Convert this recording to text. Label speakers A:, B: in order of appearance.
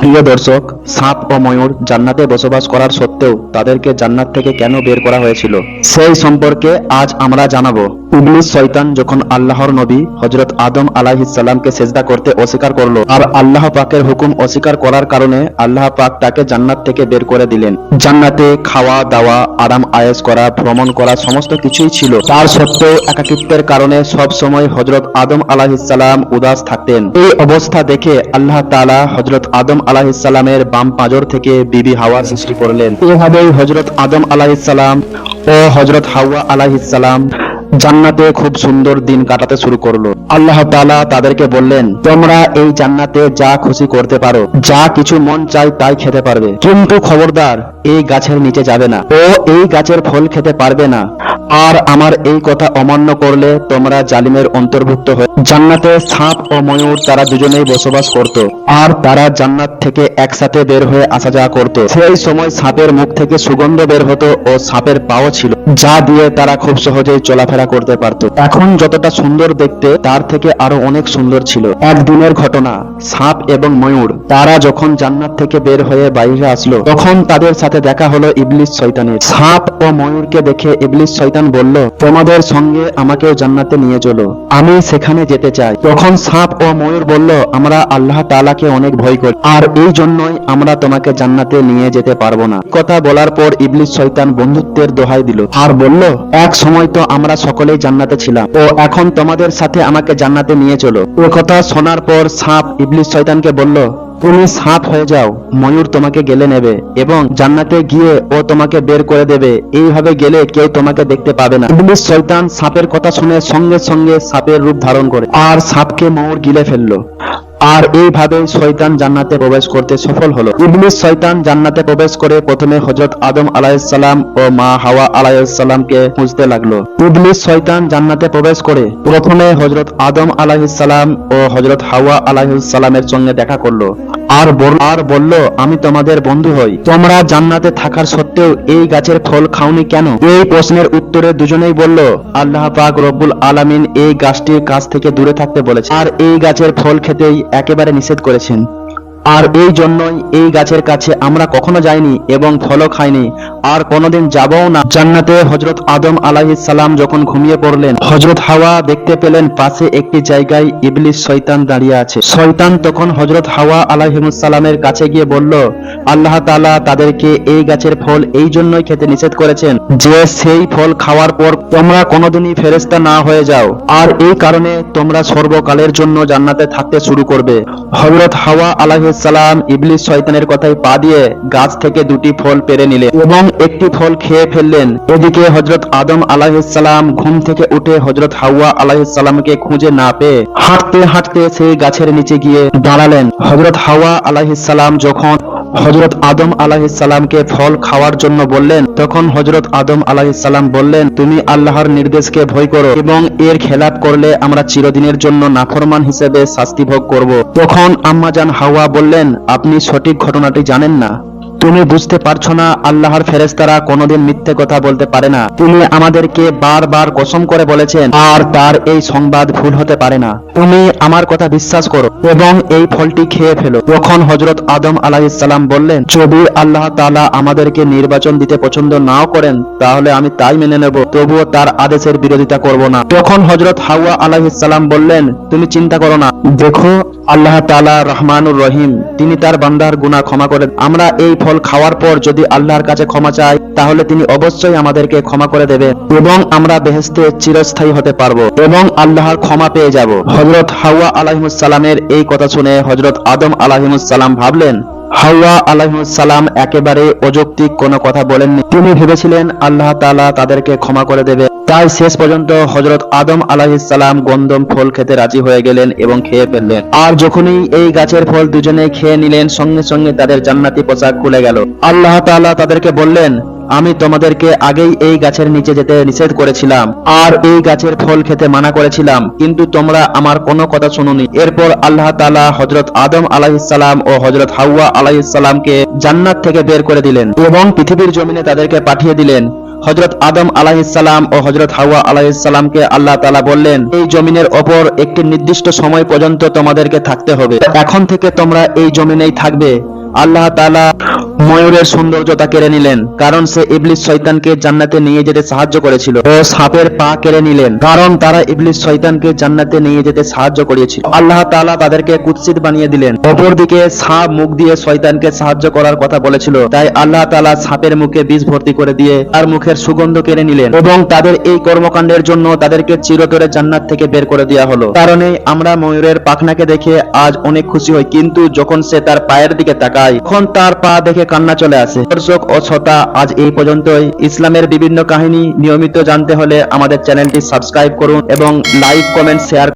A: প্রিয় দর্শক, সাপ ও ময়ূর জান্নাতে বসবাস করার সত্ত্বেও তাদেরকে জান্নাত থেকে কেন বের করা হয়েছিল? সেই সম্পর্কে আজ আমরা জানাব। ইবলিস শয়তান যখন আল্লাহর নবী হজরত আদম আলাহিসাল্লামকে সেজদা করতে অস্বীকার করল, আর আল্লাহ পাকের হুকুম অস্বীকার করার কারণে আল্লাহ পাক তাকে জান্নাত থেকে বের করে দিলেন। জান্নাতে খাওয়া, দাওয়া, আরাম, আয়েস করা, ভ্রমণ করা সমস্ত কিছুই ছিল। তার সত্ত্বেও একাকিত্বের কারণে সব সময় হজরত আদম আলাহিসাল্লাম উদাস থাকতেন। এই অবস্থা দেখে আল্লাহ তাআলা হজরত আদম আলাহিসাল্লামের বাম পাঁজর থেকে বিবি হাওয়ার সৃষ্টি করলেন। এভাবেই হজরত আদম আলাহিসাল্লাম ও হজরত হাওয়া আলাহিসাল্লাম জান্নাতে খুব সুন্দর দিন কাটাতে শুরু করল। আল্লাহ তাআলা তাদেরকে বললেন, তোমরা এই জান্নাতে যা খুশি করতে পারো, যা কিছু মন চাই তাই খেতে পারবে। কিন্তু খবরদার, এই গাছের নিচে যাবে না। ও এই গাছের ফল খেতে পারবে না। আর আমার এই কথা অমান্য করলে তোমরা জালিমের অন্তর্ভুক্ত হয়ে জান্নাতে সাপ ও ময়ূর তারা দুজনেই বসবাস করত। আর তারা জান্নাত থেকে একসাথে বের হয়ে আসা যাওয়া করত। সেই সময় সাপের মুখ থেকে সুগন্ধ বের হতো ও সাপের পাও ছিল, যা দিয়ে তারা খুব সহজেই চলাফেরা করতে পারত। এখন যতটা সুন্দর দেখতে, তার থেকে আরও অনেক সুন্দর ছিল। একদিনের ঘটনা, সাপ এবং ময়ূর, তারা যখন জান্নাত থেকে বের হয়ে বাইরে আসলো, তখন তাদের সাথে দেখা হলো ইবলিস শয়তানের। সাপ ও ময়ূরকে দেখে ইবলিস শয়তান বলল, তোমাদের সঙ্গে আমাকেও জান্নাতে নিয়ে চলো, আমি সেখানে যেতে চাই। তখন সাপ ও ময়ূর বলল, আমরা আল্লাহ তালাকে অনেক ভয় করি, আর এই জন্যই আমরা তোমাকে জান্নাতে নিয়ে যেতে পারব না। কথা বলার পর ইবলিস শয়তান বন্ধুত্বের দোহাই দিল, আর বলল, এক সময় তো আমরা সকলেই জান্নাতে ছিলাম। ও, এখন তোমাদের সাথে আমাকে জান্নাতে নিয়ে চলো। ও কথা শোনার পর সাপ ইবলিস শয়তানকে বলল, তুমি সাপ হয়ে যাও, ময়ূর তোমাকে গেলে নেবে এবং জান্নাতে গিয়ে ও তোমাকে বের করে দেবে। এইভাবে গেলে কেউ তোমাকে দেখতে পাবে না। ইবলিস শয়তান সাপের কথা শুনে সঙ্গে সঙ্গে সাপের রূপ ধারণ করে, আর সাপকে ময়ূর গিলে ফেলল। আর এইভাবে শয়তান জান্নাতে প্রবেশ করতে সফল হলো। ইবলিস শয়তান জান্নাতে প্রবেশ করে প্রথমে হজরত আদম আলাইসাল্লাম ও মা হাওয়া আলাইসাল্লামকে খুঁজতে লাগল। ইবলিস শয়তান জান্নাতে প্রবেশ করে প্রথমে হজরত আদম আলাইসাল্লাম ও হজরত হাওয়া আলাইসাল্লামের সঙ্গে দেখা করল। আর আর বলল, আমি তোমাদের বন্ধু হই। তোমরা জান্নাতে থাকার সত্ত্বেও এই গাছের ফল খাওনি কেন? এই প্রশ্নের উত্তরে দুজনেই বলল, আল্লাহ পাক রব্বুল আলামিন এই গাছটির কাছ থেকে দূরে থাকতে বলেছে আর এই গাছের ফল খেতেই একেবারে নিষেধ করেছেন। আর এই জন্যই এই গাছের কাছে আমরা কখনো যাইনি এবং ফলও খাইনি। আর কোনোদিন যাবও না। জান্নাতে হজরত আদম সালাম যখন ঘুমিয়ে পড়লেন হজরত হাওয়া দেখতে পেলেন পাশে একটি জায়গায় ইবলিস শয়তান দাঁড়িয়ে আছে। শয়তান তখন হজরত হাওয়া সালামের কাছে গিয়ে বলল, আল্লাহ তাআলা তাদেরকে এই গাছের ফল এই জন্যই খেতে নিষেধ করেছেন যে সেই ফল খাওয়ার পর তোমরা কোনোদিনই ফেরেশতা না হয়ে যাও। আর এই কারণে তোমরা সর্বকালের জন্য জান্নাতে থাকতে শুরু করবে। হজরত হাওয়া আলাইহিস সালাম ইবলিস শয়তানের কথায় পা দিয়ে গাছ থেকে দুটি ফল পেরে নিলেন এবং একটি ফল খেয়ে ফেললেন। এদিকে হজরত আদম আলাহিসাল্লাম ঘুম থেকে উঠে হজরত হাওয়া আলাহিসাল্লামকে খুঁজে না পেয়ে হাঁটতে হাঁটতে সেই গাছের নিচে গিয়ে দাঁড়ালেন। হজরত হাওয়া আলাহিসাল্লাম যখন হজরত আদম আলাহিসাল্লামকে ফল খাওয়ার জন্য বললেন, তখন হজরত আদম আলাহিসাল্লাম বললেন, তুমি আল্লাহর নির্দেশকে ভয় করো এবং এর খেলাপ করলে আমরা চিরদিনের জন্য নাফরমান হিসেবে শাস্তি ভোগ করব। তখন আম্মাজান হাওয়া বললেন, আপনি সঠিক ঘটনাটি জানেন না। তুমি বুঝতে পারছ না, আল্লাহর ফেরেশতারা কোনোদিন মিথ্যে কথা বলতে পারে না। তিনি আমাদেরকে বারবার কসম করে বলেছেন, আর তার এই সংবাদ ভুল হতে পারে না। তুমি আমার কথা বিশ্বাস করো এবং এই ফলটি খেয়ে ফেলো। তখন হজরত আদম আলাহিসাল্লাম বললেন, যদি আল্লাহ তাআলা আমাদেরকে নির্বাচন দিতে পছন্দ নাও করেন, তাহলে আমি তাই মেনে নেব, তবুও তার আদেশের বিরোধিতা করব না। তখন হজরত হাওয়া আলাহিসাল্লাম বললেন, তুমি চিন্তা করো না। দেখো, আল্লাহ তাআলা রহমানুর রহিম, তিনি তার বান্দার গুনাহ ক্ষমা করেন আমরা এই ফল খাওয়ার পর যদি আল্লাহর কাছে ক্ষমা চাই তাহলে তিনি অবশ্যই আমাদেরকে ক্ষমা করে দেবেন এবং আমরা বেহেস্তে চিরস্থায়ী হতে পারব এবং আল্লাহর ক্ষমা পেয়ে যাব। হজরত হাওয়া আলহিমুসালামের এই কথা শুনে হজরত আদম আলহিমুসালাম ভাবলেন হাওয়া আলাইহিসসালাম একেবারে অযৌক্তিক কোনো কথা বলেননি। তিনি ভেবেছিলেন আল্লাহ তালা তাদেরকে ক্ষমা করে দেবে। তাই শেষ পর্যন্ত হজরত আদম আলাহিসাল্লাম গন্ধম ফল খেতে রাজি হয়ে গেলেন এবং খেয়ে ফেললেন। আর যখনই এই গাছের ফল দুজনে খেয়ে নিলেন, সঙ্গে সঙ্গে তাদের জান্নাতি পোশাক খুলে গেল। আল্লাহ তাআলা তাদেরকে বললেন আমি তোমাদেরকে আগেই এই গাছের নিচে যেতে নিষেধ করেছিলাম, আর এই গাছের ফল খেতে মানা করেছিলাম, কিন্তু তোমরা আমার কোনো কথা শুনোনি। এরপর আল্লাহ তাআলা হযরত আদম আলাইহিসসালাম ও হযরত হাওয়া আলাইহিসসালামকে জান্নাত থেকে বের করে দিলেন এবং পৃথিবীর জমিনে তাদেরকে পাঠিয়ে দিলেন। হজরত আদম আলাহিসাল্লাম ও হজরত হাওয়া আলাহিসাল্লামকে আল্লাহ তালা বললেন, এই জমিনের ওপর একটি নির্দিষ্ট সময় পর্যন্ত তোমাদেরকে থাকতে হবে। এখন থেকে তোমরা এই জমিনেই থাকবে। আল্লাহ তালা ময়ূরের সৌন্দর্যতা কেড়ে নিলেন, কারণ সে ইবলিস শয়তানকে জান্নাতে নিয়ে যেতে সাহায্য করেছিল ও সাপের পা কেড়ে নিলেন, কারণ তারা ইবলিস শয়তানকে জান্নাতে নিয়ে যেতে সাহায্য করেছিল। আল্লাহ তাআলা তাদেরকে কুৎসিত বানিয়ে দিলেন। অপরদিকে সাপ মুখ দিয়ে শয়তানকে সাহায্য করার কথা বলেছিল, তাই আল্লাহ তালা সাপের মুখে বিষ ভর্তি করে দিয়ে তার মুখের সুগন্ধ কেড়ে নিলেন এবং তাদের এই কর্মকাণ্ডের জন্য তাদেরকে চিরতরে জান্নাত থেকে বের করে দেওয়া হলো। কারণে আমরা ময়ূরের পাখনাকে দেখে আজ অনেক খুশি হই, কিন্তু যখন সে তার পায়ের দিকে তাকায় তখন তার পা দেখে কান্না চলে আসে। দর্শক ও শ্রোতা, আজ এই পর্যন্তই। ইসলামের বিভিন্ন কাহিনী নিয়মিত জানতে হলে আমাদের চ্যানেলটি সাবস্ক্রাইব করুন এবং লাইক, কমেন্ট, শেয়ার